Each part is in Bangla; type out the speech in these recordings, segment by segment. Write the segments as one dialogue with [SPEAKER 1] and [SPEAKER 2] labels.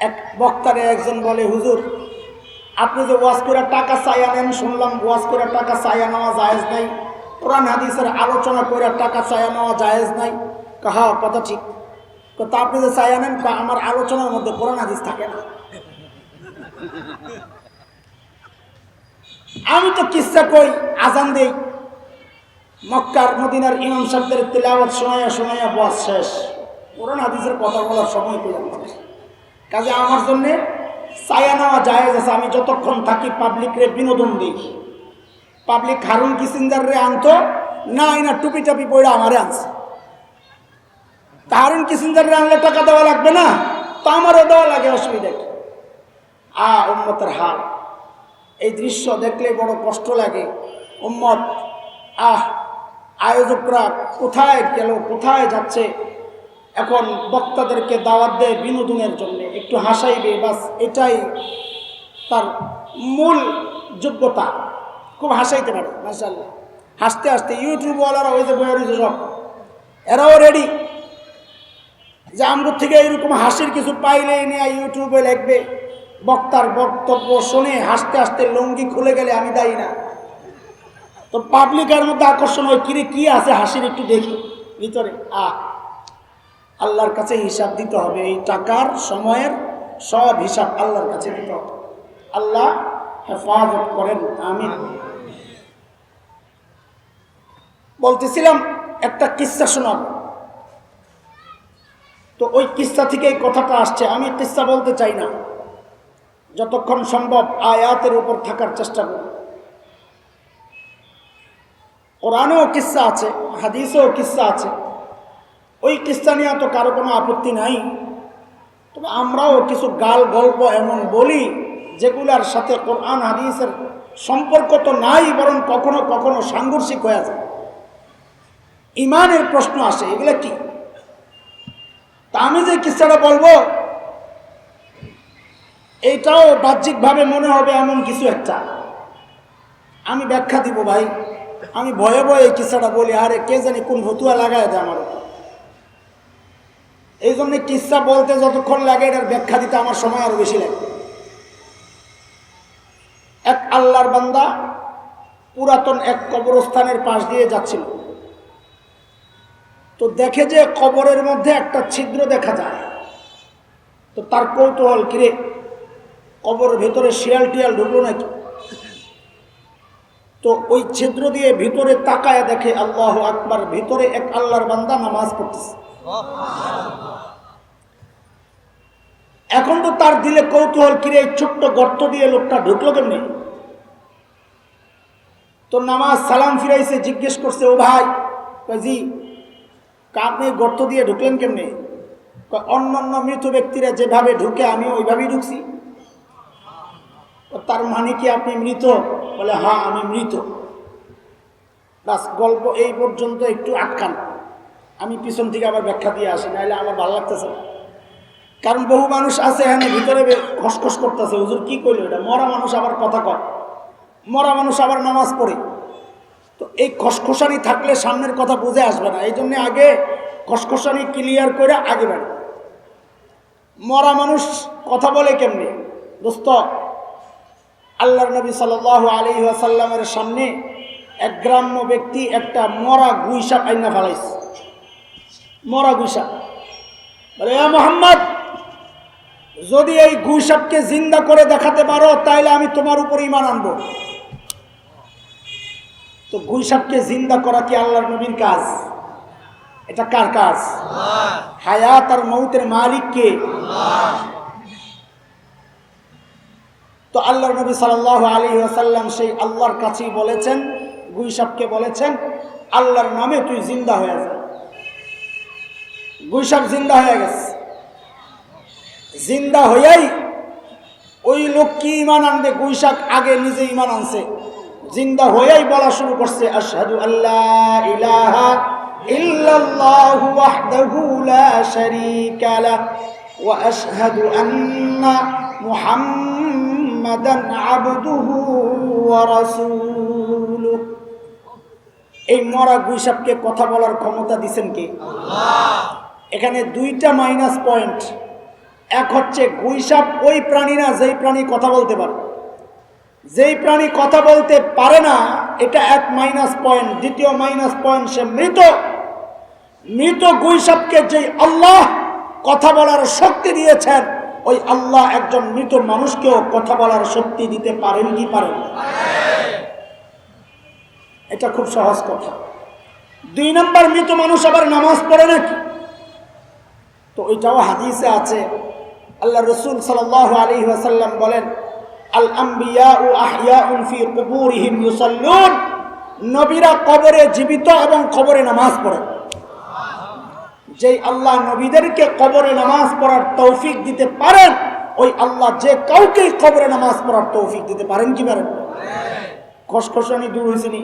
[SPEAKER 1] এক বক্তারে একজন বলে, হুজুর, আপনি যে ওয়াজ করে টাকা চাইয়া নেন শুনলাম ওয়াজ করে টাকা চাইয়া নেওয়া জায়েজ নাই। কোরআন হাদিসের আলোচনা করে টাকা চাইয়া নেওয়া জায়েজ নাই। কাহা কথা ঠিক। তো আপনি যে চাইয়া নেন কা আমার আলোচনার মধ্যে কোরআন হাদিস থাকে না। আমি তো কিসা কই আজান দেই? মক্কার মদিনার ইমাম সাহেবদের তেলাওয়াত শোনাইয়া শোনাইয়া বস শেষ। কোরআন হাদিসের কথা বলার সময় পেলাম কাজে আমার জন্যে চায়া নেওয়া যায় আছে। আমি যতক্ষণ থাকি পাবলিকরে বিনোদন দিই। পাবলিক হারুন কিসিঞ্জার রে আনতো, না এই না টুপি টাপি পড়ে আমারে আনছে। তা হারুন কিসিঞ্জার রে আনলে টাকা দেওয়া লাগবে না? তো আমারও দেওয়া লাগে, অসুবিধা কি? আ, উম্মতের হাল। এই দৃশ্য দেখলে বড় কষ্ট লাগে। উম্মত, আহ, আয়োজকরা কোথায় গেল, কোথায় যাচ্ছে? এখন বক্তাদেরকে দাওয়াত দেয় বিনোদনের জন্য। একটু হাসাইবে, বাস এটাই তার মূল যোগ্যতা। খুব হাসাইতে পারে মাসাল্লাহ হাসতে হাসতে ইউটিউবওয়ালারা ওই যে বয়ে রয়েছে সব। এরাও রেডি যে আমগুর থেকে এরকম হাসির কিছু পাইলে নিয়ে ইউটিউবে লিখবে। বক্তার বক্তব্য শুনে হাসতে হাসতে লুঙ্গি খুলে গেলে আমি দায়ী না। তো পাবলিকের মধ্যে আকর্ষণ হয়, কিরে কি আছে হাসির একটু দেখি ভিতরে। আ আল্লাহর কাছে হিসাব দিতে হবে। এই টাকার সময়ের সব হিসাব আল্লাহর কাছে দিতে হবে। আল্লাহ হেফাজত করেন। আমি বলতেছিলাম, একটা কিস্সা শোনাব। তো ওই কিস্সা থেকে এই কথাটা আসছে। আমি কিস্সা বলতে চাই না। যতক্ষণ সম্ভব আয়াতের উপর থাকার চেষ্টা করব কোরআনেও কিস্সা আছে, হাদিসেও কিস্সা আছে ওই কিস্সা নিয়ে তো কারও কোনো আপত্তি নাই। তবে আমরাও কিছু গাল গল্প এমন বলি, যেগুলার সাথে কোরআন হাদিসের সম্পর্ক তো নাই, বরং কখনো কখনো সাংঘর্ষিক হয়ে যায়। ইমানের প্রশ্ন আসে, এগুলো কি? তা আমি যে কিস্সাটা বলব, এইটাও বাহ্যিকভাবে মনে হবে এমন কিছু একটা। আমি ব্যাখ্যা দিব ভাই, আমি ভয়ে ভয়ে এই কিস্সাটা বলি, আরে কে জানি কোন ভতুয়া লাগায় দেয় আমার। এই জন্য কিস্সা বলতে যতক্ষণ লাগে এটার ব্যাখ্যা দিতে আমার সময় আরও বেশি লাগে। এক আল্লাহর বান্দা পুরাতন এক কবরস্থানের পাশ দিয়ে যাচ্ছিল। তো দেখে যে কবরের মধ্যে একটা ছিদ্র দেখা যায়। তো তার কৌতূহল কিরে কবরের ভেতরে শিয়াল টিয়াল ঢুকলো নাকি? তো ওই ছিদ্র দিয়ে ভিতরে তাকায় দেখে আল্লাহ আকবার, ভিতরে এক আল্লাহর বান্দা নামাজ পড়তেছে। এখন তো তার দিলে কৌতূহল কিরে, এই ছোট্ট গর্ত দিয়ে লোকটা ঢুকলো কেমনি? তো নামাজ সালাম ফিরাইছে, জিজ্ঞেস করছে, ও ভাই জি আপনি গর্ত দিয়ে ঢুকলেন কেমনি? অন্যান্য মৃত ব্যক্তিরা যেভাবে ঢুকে আমি ওইভাবেই ঢুকছি। তার মানে কি আপনি মৃত? বলে হ্যাঁ আমি মৃত। গল্প এই পর্যন্ত একটু আটকান আমি পিছন থেকে আবার ব্যাখ্যা দিয়ে আসি, নাহলে আমার ভালো লাগতেছে না। কারণ বহু মানুষ আছে এখানে, ভিতরে খসখস করতেছে। হুজুর কি করল এটা? মরা মানুষ আবার কথা কয়। মরা মানুষ আবার নামাজ পড়ে। তো এই খসখসানি থাকলে সামনের কথা বুঝে আসবে না। এই জন্য আগে খসখসানি ক্লিয়ার করে আগে বাড়ে মরা মানুষ কথা বলে কেমনি? দোস্ত, আল্লাহর নবী সাল আলী আসাল্লামের সামনে এক গ্রাম্য ব্যক্তি একটা মরা গুইসাপ আইনা ফেলাইছে। মরা গুইসাপ বলে মোহাম্মদ, যদি এই গুইসাপকে জিন্দা করে দেখাতে পারো, তাইলে আমি তোমার উপর ইমান আনব। তো গুইসাপকে জিন্দা করা কি আল্লাহর নবীর কাজ? এটা কার কাজ? হায়াত আর মৌতের মালিককে। তো আল্লাহর নবী সাল আলী আসাল্লাম সেই আল্লাহর কাছেই বলেছেন গুইসাপকে বলেছেন, আল্লাহর নামে তুই জিন্দা হয়ে যা। গুইসাপ জিন্দা হয়ে গেছে। জিন্দা হইয়াই ওই লোক কি ইমান আনবে? গুইসাপ আগে নিজে ইমান আনছে। জিন্দা হইয়াই বলা শুরু করছে, আশহাদু আল্লাহ ইলাহা লা এই মরা গুইসাপকে কথা বলার ক্ষমতা দিছেন কে? এখানে দুইটা মাইনাস পয়েন্ট এক হচ্ছে গুইসাপ, ওই প্রাণী না, যেই প্রাণী কথা বলতে পারে। যেই প্রাণী কথা বলতে পারে না, এটা এক মাইনাস পয়েন্ট দ্বিতীয় মাইনাস পয়েন্ট সে মৃত। মৃত গুইসাপকে যেই আল্লাহ কথা বলার শক্তি দিয়েছেন, ওই আল্লাহ একজন মৃত মানুষকেও কথা বলার শক্তি দিতে পারেন কি পারেন এটা খুব সহজ কথা। দুই নম্বর, মৃত মানুষ আবার নামাজ পড়ে নাকি? তো ওইটাও হাদিসে আছে। আল্লাহ রসুল সাল আলী ওয়াসাল্লাম বলেন, আল আম্বিয়া ও আহিয়া ফি কুবুরিহিম ইউসাল্লুন। নবীরা কবরে জীবিত এবং কবরে নামাজ পড়েন। যেই আল্লাহ নবীদেরকে কবরে নামাজ পড়ার তৌফিক দিতে পারেন, ওই আল্লাহ যে কাউকে কবরে নামাজ পড়ার তৌফিক দিতে পারেন কি পারেন? খসখসানি দূর হয়েছিনি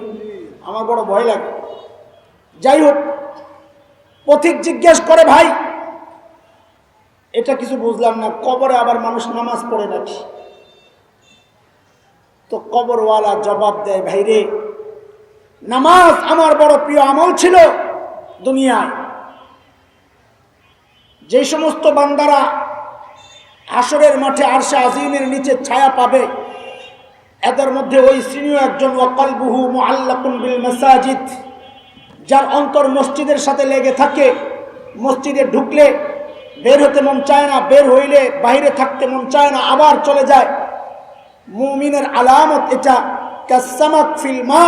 [SPEAKER 1] আমার বড় ভয় লাগে। যাই হোক, পথিক জিজ্ঞেস করে, ভাই এটা কিছু বুঝলাম না, কবরে আবার মানুষ নামাজ পড়ে নাকি? তো কবরওয়ালা জবাব দেয় ভাই রে নামাজ আমার বড় প্রিয় আমল ছিল দুনিয়ায়। যে সমস্ত বান্দারা আসরের মাঠে আরশে আজিমের নিচে ছায়া পাবে, এদের মধ্যে ওই শ্রেণীয় একজন, ওয়াকালবুহু মুআল্লাকুন বিল মাসাজিদ, যার অন্তর মসজিদের সাথে লেগে থাকে, মসজিদে ঢুকলে বের হতে মন চায় না বের হইলে বাইরে থাকতে মন চায় না আবার চলে যায়। মুমিনের আলামত এটা কাসামাত ফিল মা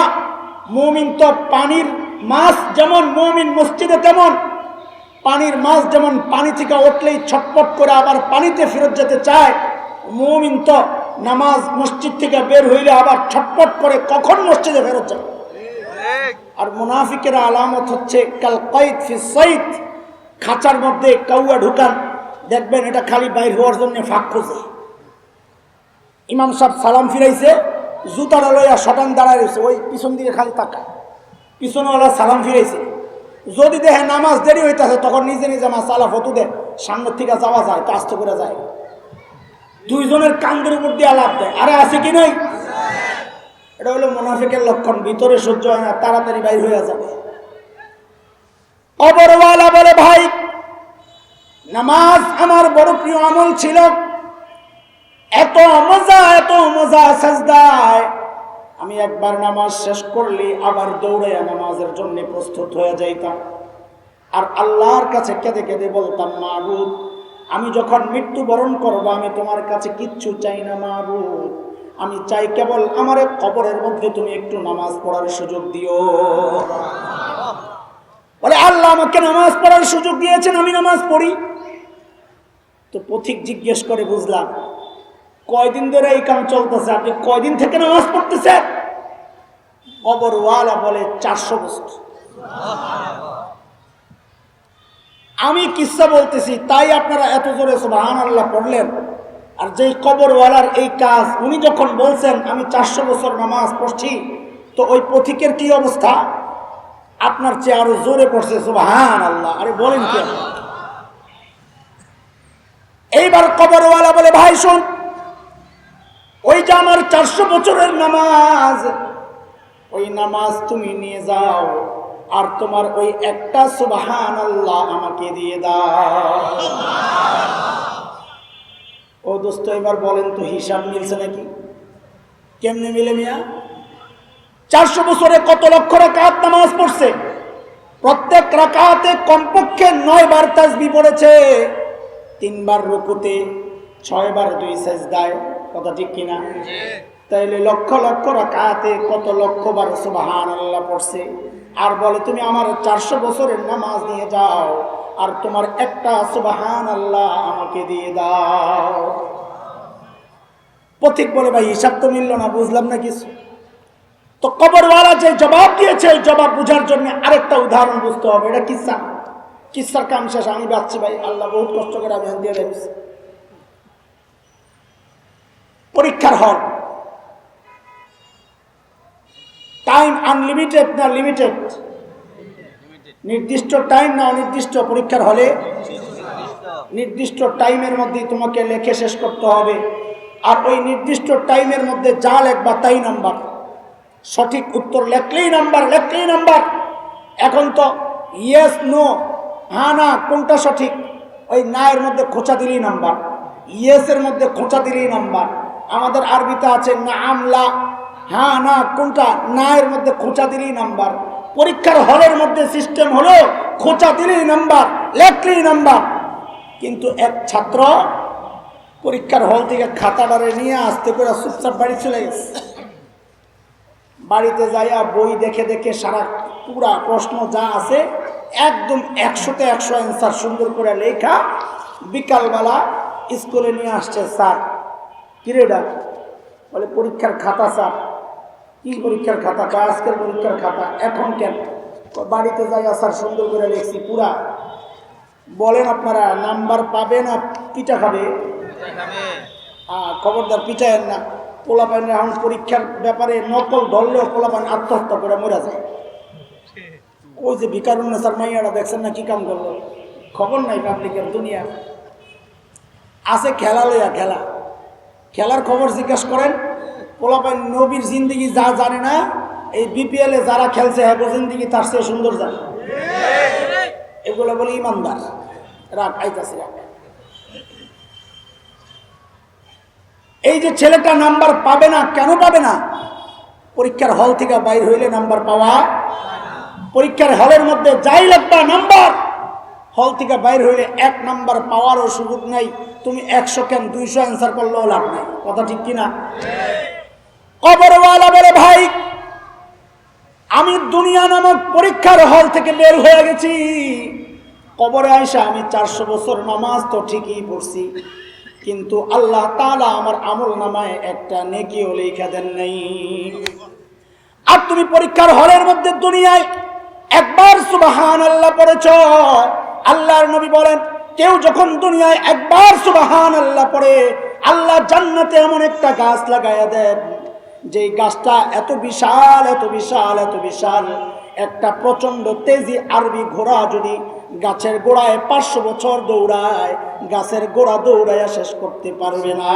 [SPEAKER 1] মুমিন তো পানির মাছ যেমন মুমিন মসজিদে তেমন পানির মাছ যেমন পানি থেকে উঠলেই ছটপট করে আবার পানিতে ফেরত যেতে চায় মুমিন তো নামাজ মসজিদ থেকে বের হইলে আবার ছটপট করে কখন মসজিদে ফেরত যাবে। আর মুনাফিকের আলামত হচ্ছে কাল কয়েদ ফি সৈদ খাঁচার মধ্যে কাউয়া ঢুকান, দেখবেন এটা খালি বাইর হওয়ার জন্য ফাঁক খোঁজে। ইমাম সাহেব সালাম ফিরাইছে, জুতাটা লইয়া শটান দাঁড়ায় রয়েছে ওই পিছন দিকে খালি তাকায়। পিছনওয়ালা সালাম ফিরাইছে, যদি দেখে নামাজ দেরি হইতেছে, তখন নিজে নিজে আমার সালা ফতু দেয় সামনের থেকে যাওয়া যায় তো আস্তে করে যায়। দুইজনের কান্দের উপর দিয়ে আলাপ দেয় আরে আছে কি নাই? এটা হলো মোনাফিকের লক্ষণ, ভিতরে সহ্য হয় না, তাড়াতাড়ি বাইর হয়ে যাবে। কবরওয়ালা বলে, ভাই, নামাজ আমার বড় প্রিয় আমল ছিল। এত মজা এত মজা সাজদায় আমি একবার নামাজ শেষ করলে আবার দৌড়াইয়া নামাজের জন্য প্রস্তুত হয়ে যাইতাম। আর আল্লাহর কাছে কেঁদে কেঁদে বলতাম মা মাহবুদ আমি যখন মৃত্যুবরণ করব, আমি তোমার কাছে কিচ্ছু চাই না মাহবুদ আমি চাই কেবল আমার কবরের মধ্যে তুমি একটু নামাজ পড়ার সুযোগ দিও। বলে, আল্লাহ আমাকে নামাজ পড়ার সুযোগ দিয়েছেন, আমি নামাজ পড়ি। তো পথিক জিজ্ঞেস করে, বুঝলাম, কয়দিন ধরে এই কাম চলতেছে? আপনি কয়দিন থেকে নামাজ পড়তেছেন? কবরওয়ালা বলে, চারশো বছর। আমি কিসা বলতেছি, তাই আপনারা এত জোরে সুবাহান আল্লাহ পড়লেন। আর যেই কবরওয়ালার এই কাজ, উনি যখন বলছেন, আমি চারশো বছর নামাজ পড়ছি, তো ওই পথিকের কি অবস্থা? আপনার চেয়ে আরও জোরে পড়ছে সুবাহান আল্লাহ আরে বলেন কি এইবার কবরওয়ালা বলে, ভাই, শোন, ওই যে আমার চারশো বছরের নামাজ, ওই নামাজ তুমি নিয়ে যাও, আর তোমার ওই একটা সুবাহান আল্লাহ আমাকে দিয়ে দাও। ও দোস্ত, এবার বলেন তো হিসাব মিলছে নাকি? কেমনে মিলে মিয়া? চারশো বছরে কত লক্ষ রাকাত নামাজ পড়ছে? প্রত্যেক রাকাতে কমপক্ষে নয় বার তাজবি পড়েছে। তিনবার রুকুতে, ছয়বার দুই সেজদায়, কথা ঠিক কিনা? তাইলে লক্ষ লক্ষ রাকাতে কত লক্ষ বার সুবাহান আল্লাহ পড়ছে। আর বলে, তুমি আমার চারশো বছরের নামাজ নিয়ে যাও, আর তোমার একটা সুবাহান আল্লাহ আমাকে দিয়ে দাও। পথিক বলে, ভাই, হিসাব তো মিলল না, বুঝলাম না কিছু। তো কবরওয়ালা যে জবাব দিয়েছে, এই জবাব বুঝার জন্য আরেকটা উদাহরণ বুঝতে হবে। এটা কিসা? কিসার কাম শেষ, আমি বাচ্চি ভাই। আল্লাহ বহুত কষ্ট করে আমি দিয়ে দিয়েছি পরীক্ষার হল। টাইম আনলিমিটেড না লিমিটেড নির্দিষ্ট টাইম না অনির্দিষ্ট? পরীক্ষার হলে? নির্দিষ্ট টাইমের মধ্যে তোমাকে লেখে শেষ করতে হবে। আর ওই নির্দিষ্ট টাইমের মধ্যে যা লেখবা তাই নাম্বার। সঠিক উত্তর লেখলেই নাম্বার লেখলেই নাম্বার। এখন তো ইয়েস নো হ্যাঁ না, কোনটা সঠিক? ওই না এর মধ্যে খোঁচা দিলেই নাম্বার। ইয়েসের মধ্যে খোঁচা দিলেই নাম্বার। আমাদের আরবিতে আছে না আমলা হ্যাঁ না, কোনটা? না এর মধ্যে খোঁচা দিলেই নাম্বার। পরীক্ষার হলের মধ্যে সিস্টেম হলো খোঁচা দিলেই নাম্বার, লেখলেই নাম্বার। কিন্তু এক ছাত্র পরীক্ষার হল থেকে খাতা খাতাটারে নিয়ে আসতে করে চুপচাপ বাড়ি চলে গেছে। বাড়িতে যাইয়া বই দেখে দেখে সারা পুরা প্রশ্ন যা আছে একদম একশোতে একশো অ্যান্সার সুন্দর করে লেখা বিকালবেলা স্কুলে নিয়ে আসছে স্যার। কিরেডা বলে পরীক্ষার খাতা স্যার। কি পরীক্ষার খাতা? কয় আজকের পরীক্ষার খাতা। এখন কেন? বাড়িতে যাইয়া স্যার সুন্দর করে লিখছি পুরা। বলেন আপনারা নাম্বার পাবে না পিঠা খাবে? খবরদার পিঠায়েন না। পোলাপাইন এখন পরীক্ষার ব্যাপারে নকল ধরলেও পোলাপাইন আত্মহত্যা করে মরে যায়। ওই যে ভিকারুন্না স্যার মাইয়ারা দেখছেন না কি কাম করল? খবর নাই পাবলিকের দুনিয়া আছে খেলা লইয়া খেলা। খেলার খবর জিজ্ঞাসা করেন পোলাপাইন নবীর জিন্দিগি যা জানে না এই বিপিএল এ যারা খেলছে হ্যাঁ জিন্দিগি তার চেয়ে সুন্দর জানে। এগুলো বলে ইমানদার। রাখ আইতাছে রাখ এই যে ছেলেটা নাম্বার পাবে না, কেন পাবে না? পরীক্ষার হল থেকে বাইর হইলে নাম্বার পাওয়া পরীক্ষার হলের মধ্যে যাই লাগবা, নাম্বার! হল থেকে বাইর হইলে এক নাম্বার পাওয়ারও সুযোগ নাই। তুমি একশো কেন দুইশো অ্যান্সার করলেও লাভ নাই। কথা ঠিক কিনা কবরওয়ালা বলে, ভাই, আমি দুনিয়া নামক পরীক্ষার হল থেকে বের হয়ে গেছি। কবরে আইসা আমি চারশো বছর নামাজ তো ঠিকই পড়ছি। কিন্তু আল্লাহ তাআলা আমার আমল নামায় একটা নেকিও লেখা দেন নাই। আর তুমি পরীক্ষার হলের মধ্যে দুনিয়ায় একবার সুবাহান আল্লাহ পড়েছ, আল্লাহর নবী বলেন, কেউ যখন দুনিয়ায় একবার সুবাহান আল্লাহ পড়ে, আল্লাহ জান্নাতে এমন একটা গাছ লাগাইয়া দেন যে গাছটা এত বিশাল এত বিশাল এত বিশাল, একটা প্রচণ্ড তেজি আরবি ঘোড়া যদি গাছের গোড়ায় পাঁচশো বছর দৌড়ায়, গাছের গোড়া দৌড়াইয়া শেষ করতে পারবে না।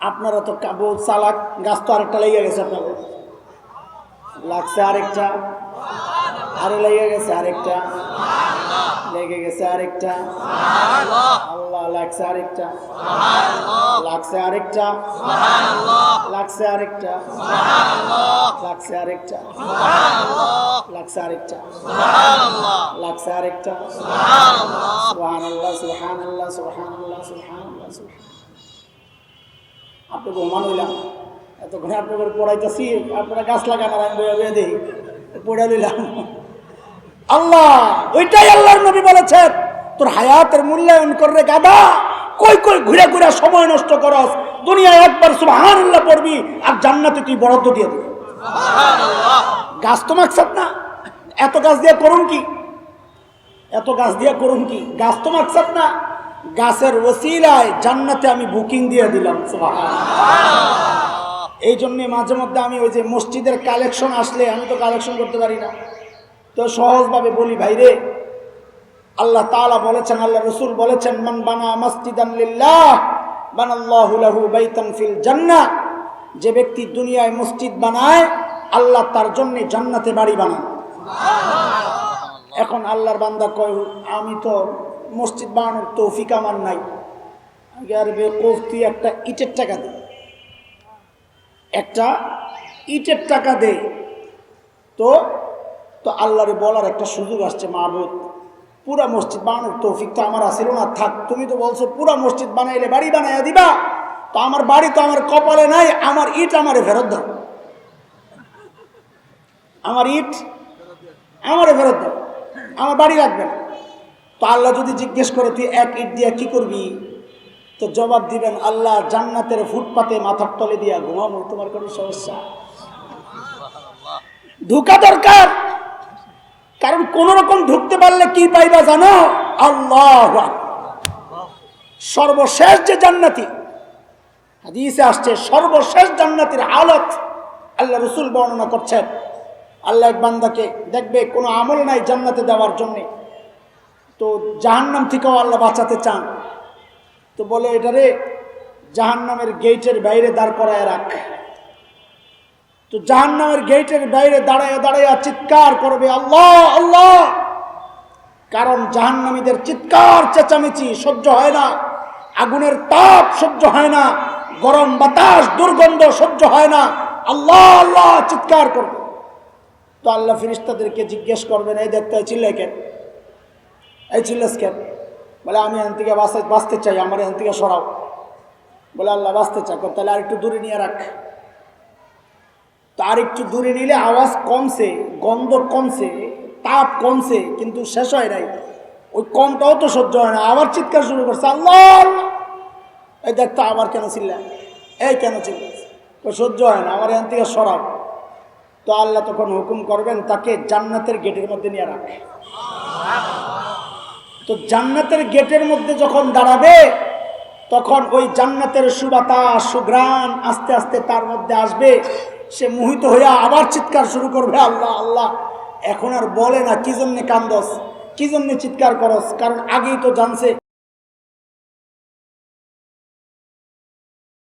[SPEAKER 1] আপনারা তো কাবু চালাক, গাছ তো আরেকটা লেগে গেছে আপনাদের। লাগছে আরেকটা, আরে লেগে গেছে আরেকটা। লেগে গেছে আরেকটা। আল্লাহ লাগছে আরেকটা। লাগছে আরেকটা। লাগছে আরেকটা। লাগছে আরেকটা। লাগছে আরেকটা। লাগছে আরেকটা। সুবহানাল্লাহ সুবহানাল্লাহ সুবহানাল্লাহ সুবহানাল্লাহ সুবহান আপনি ঘুমান হইলাম। এতক্ষণে আপনাদের পড়াইতেছি, আপনারা গাছ লাগান আর আমি বইয়া বইয়া দেখি পড়ে লইলাম। আল্লাহ ওইটাই আল্লাহর নবী বলেছেন। তোর হায়াতের মূল্যায়ন করবে গাদা কই কই ঘুরে ঘুরে সময় নষ্ট করস। দুনিয়ায় একবার সুবহান আল্লাহ পড়বি আর জান্নাতে তুই বরাদ্দ দিয়ে দিবি। গাছ তো মাকসাদ না। এত গাছ দিয়ে করুন কি? এত গাছ দিয়ে করুন কি? গাছ তো মাকসাদ না। গাছের ওসিলায় জান্নাতে আমি বুকিং দিয়ে দিলাম এই জন্যে মাঝে মধ্যে আমি ওই যে মসজিদের কালেকশন আসলে আমি তো কালেকশন করতে পারি না। তো সহজভাবে বলি ভাইরে আল্লাহ তাআলা বলেছেন, আল্লাহ রসুল বলেছেন, মান বানা জান্নাহ। যে ব্যক্তি দুনিয়ায় মসজিদ বানায়, আল্লাহ তার জন্য জান্নাতে বাড়ি বানান এখন আল্লাহর বান্দা কয়, আমি তো মসজিদ বানানোর তৌফিক আমার নাই। তুই একটা ইটের টাকা দে। একটা ইটের টাকা দে। তো তো আল্লাহরে বলার একটা সুযোগ আসছে মাহবুদ পুরা মসজিদ বানানোর তৌফিক তো আমার আসিল না। থাক, তুমি তো বলছো পুরা মসজিদ বানাইলে বাড়ি বানাইয়া দিবা। তো আমার বাড়ি তো আমার কপালে নাই, আমার ইট আমারে ফেরত দাও। আমার ইট আমারে ফেরত দাও। আমার বাড়ি লাগবে না। তো আল্লাহ যদি জিজ্ঞেস করে, তুই এক ইট দিয়া কি করবি? তো জবাব দিবেন, আল্লাহ জান্নাতের ফুটপাতে মাথার তলে দিয়া ঘুমাবো, তোমার কোনো সমস্যা? ঢুকা দরকার! কারণ কোন রকম ঢুকতে পারলে কি পাইবা জানো? আল্লাহ সর্বশেষ যে জান্নাতি, হাদিসে আসছে, সর্বশেষ জান্নাতির আলত আল্লাহ রসুল বর্ণনা করছেন। আল্লাহ এক বান্দাকে দেখবে কোনো আমল নাই জান্নাতে দেওয়ার জন্যে। তো জাহান্নাম থেকেও আল্লাহ বাঁচাতে চান। তো বলে এটারে জাহান্নামের গেটের বাইরে দাঁড় করায় রাখ। তো জাহান্নামের গেটের বাইরে দাঁড়ায় দাঁড়ায় চিৎকার করবে, আল্লাহ আল্লাহ! কারণ জাহান্নামীদের চিৎকার, চেঁচামেচি সহ্য হয় না, আগুনের তাপ সহ্য হয় না, গরম বাতাস, দুর্গন্ধ সহ্য হয় না, আল্লাহ আল্লাহ! চিৎকার করবে। তো আল্লাহ ফিরিস্তাদেরকে জিজ্ঞেস করবেন, এই দেখতে চিল্লাই কেন? এই চিল্লাস কেন? বলে, আমি এখান থেকে বাঁচতে বাঁচতে চাই, আমার এখান থেকে সরাও। বলে, আল্লাহ, বাঁচতে চাই তাহলে আর একটু দূরে নিয়ে রাখ। তার একটু দূরে নিলে আওয়াজ কমছে, গন্ধ কমছে, তাপ কমছে, কিন্তু শেষ হয় নাই। ওই কমটাও তো সহ্য হয় না। আবার চিৎকার শুরু করছে, আল্লাহ। এই দেখতো আবার কেন চিল্লা এই কেন ও সহ্য হয় না, আমার এখান থেকে সরাব তো আল্লাহ তখন হুকুম করবেন, তাকে জান্নাতের গেটের মধ্যে নিয়ে রাখে। তো জান্নাতের গেটের মধ্যে যখন দাঁড়াবে, তখন ওই জান্নাতের সুবাতাস সুগ্রাণ আস্তে আস্তে তার মধ্যে আসবে। সে মোহিত হইয়া আবার চিৎকার শুরু করবে, আল্লাহ আল্লাহ। এখন আর বলে না, কি জন্যে কান্দস? কি জন্যে চিৎকার করস? কারণ আগেই তো জানছে।